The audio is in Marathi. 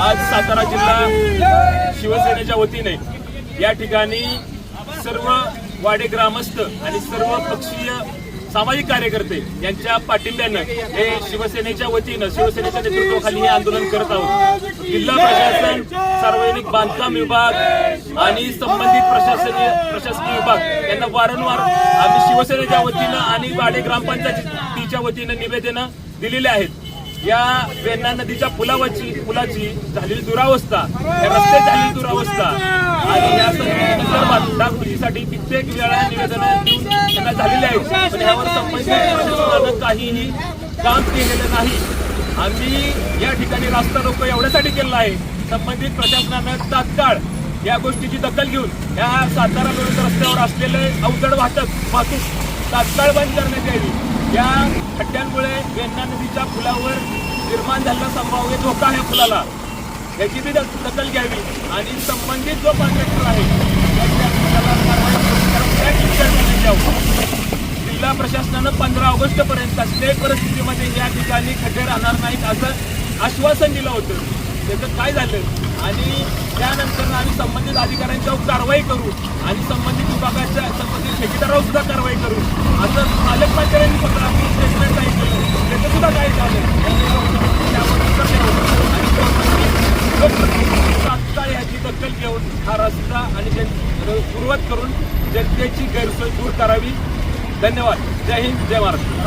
आज सातारा जिल्हा शिवसेनेच्या वतीने या ठिकाणी सर्व वाडे ग्रामस्थ आणि सर्व पक्षीय सामाजिक कार्यकर्ते यांच्या पाठिंब्यानं हे शिवसेनेच्या वतीनं शिवसेनेच्या नेतृत्वाखाली हे आंदोलन करत आहोत. जिल्हा प्रशासन सार्वजनिक बांधकाम विभाग आणि संबंधित प्रशासकीय प्रशासकीय विभाग यांना वारंवार आम्ही शिवसेनेच्या वतीनं आणि वाडे ग्रामपंचायतीच्या वतीनं निवेदनं दिलेली आहेत. या वेण्णा नदीच्या पुलावाची पुलाची झालेली दुरावस्था. रस्ते झालेली दुरावस्था. आणि या संदर्भात डागडुजीसाठी कित्येक वेळा निवेदन देऊन त्यांना झालेले आहेत. पण यावर संबंधित काहीही काम केलेलं नाही. आम्ही या ठिकाणी रास्ता रोको एवढ्यासाठी केलेला आहे. संबंधित प्रशासनानं तात्काळ या गोष्टीची दखल घेऊन या सातारा रस्त्यावर असलेले अवजड वाहतूक वाहतूक तात्काळ बंद करण्यात यावी. या खड्ड्यांमुळे वेण्णा नदीच्या पुलावर निर्माण झालेला संभाव्य धोका आहे पुलाला याची बी दखल घ्यावी आणि संबंधित जो कॉन्ट्रॅक्टर आहे जिल्हा प्रशासनानं पंधरा ऑगस्ट पर्यंत कसल्याही परिस्थितीमध्ये या ठिकाणी खड्डे राहणार नाहीत असं आश्वासन दिलं होतं. त्याचं काय झालं? आणि त्यानंतर आम्ही संबंधित अधिकाऱ्यांच्यावर कारवाई करू आणि संबंधित विभागाच्या ठेकेदारावर सुद्धा कारवाई करू. असं पालकमंत्र्यांनी फक्त स्टेटमेंट काय केलं त्याचं सुद्धा काय झालं तात्काळ याची दखल घेऊन हा रस्ता आणि सुरुवात करून जनतेची गैरसोय दूर करावी. धन्यवाद. जय हिंद जय महाराष्ट्र